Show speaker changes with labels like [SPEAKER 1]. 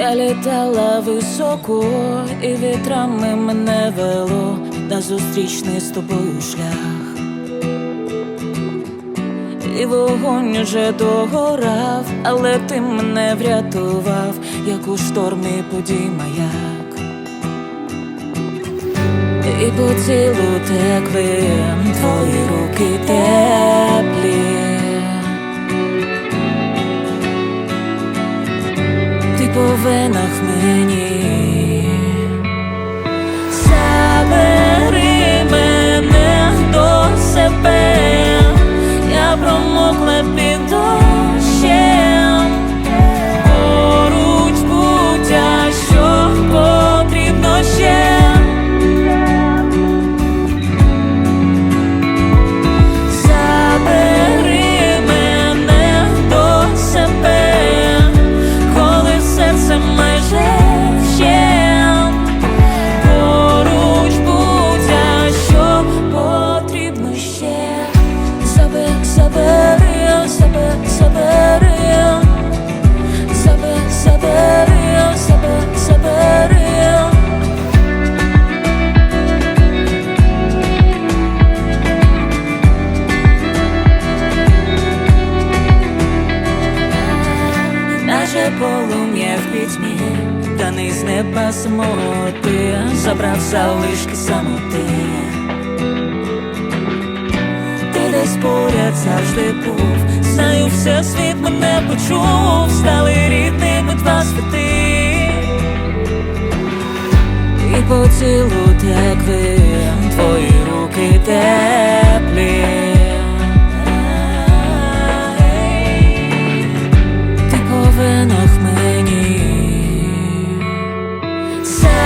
[SPEAKER 1] Я літала високо, і вітрами мене вело на зустрічний з тобою шлях. І вогонь уже догорав, але ти мене врятував, як у штормі подій маяк. І по цілу текли твої по венах мені не з неба самоти, забрав залишки самоти. Ти десь поряд завжди був, знаю, все світ мене почув, стали рідними два світи. І по цілу текли твої руки теплі. say